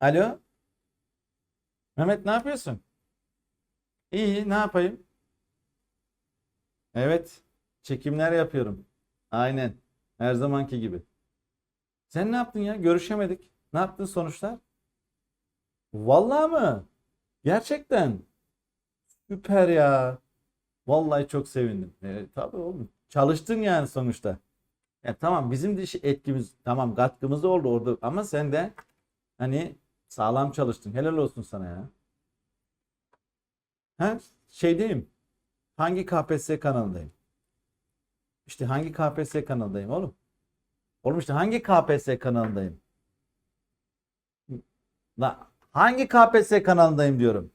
Alo? Mehmet ne yapıyorsun? İyi, ne yapayım? Evet, çekimler yapıyorum. Aynen, her zamanki gibi. Sen ne yaptın ya? Görüşemedik. Ne yaptın sonuçlar? Vallahi mı? Gerçekten. Süper ya. Vallahi çok sevindim. Evet, tabii oğlum. Çalıştın yani sonuçta. Ya tamam bizim de etkimiz tamam katkımız oldu orada ama sen de hani sağlam çalıştın. Helal olsun sana ya. Ha şeydeyim. Hangi KPSS kanalındayım? İşte hangi KPSS kanalındayım oğlum? Oğlum işte hangi KPSS kanalındayım? La hangi KPSS kanalındayım diyorum.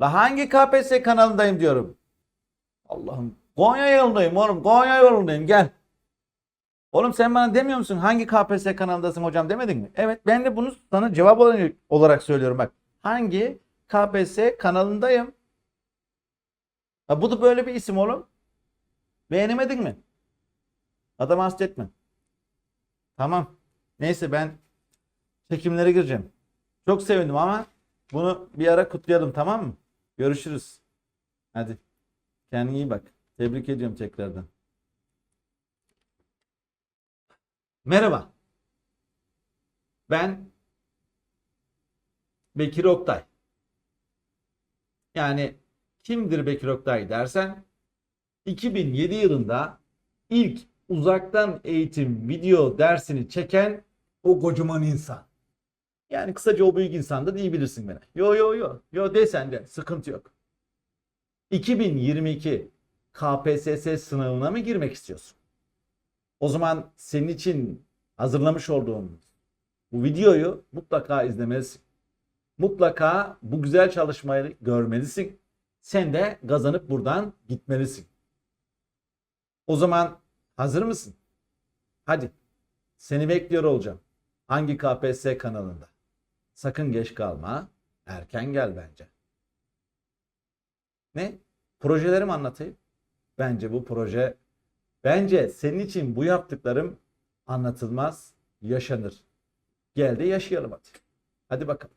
La hangi KPSS kanalındayım diyorum. Allah'ım. Konya yolundayım oğlum. Konya yolundayım. Gel. Oğlum sen bana demiyor musun hangi KPSS kanalındasın hocam demedin mi? Evet ben de bunu sana cevap olarak- söylüyorum bak. Hangi KPSS kanalındayım? Ha, bu da böyle bir isim oğlum. Beğenemedin mi? Adam hasta etme. Tamam. Neyse ben çekimlere gireceğim. Çok sevindim ama bunu bir ara kutlayalım tamam mı? Görüşürüz. Hadi. Kendine iyi bak. Tebrik ediyorum tekrardan. Merhaba. Ben Bekir Oktay. Yani kimdir Bekir Oktay dersen 2007 yılında ilk uzaktan eğitim video dersini çeken o kocaman insan. Yani kısaca o büyük insan da diyebilirsin bana. Yo yo yo. Yo desen de sıkıntı yok. 2022 KPSS sınavına mı girmek istiyorsun? O zaman senin için hazırlamış olduğum bu videoyu mutlaka izlemelisin. Mutlaka bu güzel çalışmayı görmelisin. Sen de kazanıp buradan gitmelisin. O zaman hazır mısın? Hadi. Seni bekliyor olacağım. Hangi KPSS kanalında? Sakın geç kalma. Erken gel bence. Ne? Projelerimi anlatayım. Bence bu proje Bence senin için bu yaptıklarım anlatılmaz, yaşanır. Gel de yaşayalım hadi. Hadi bakalım.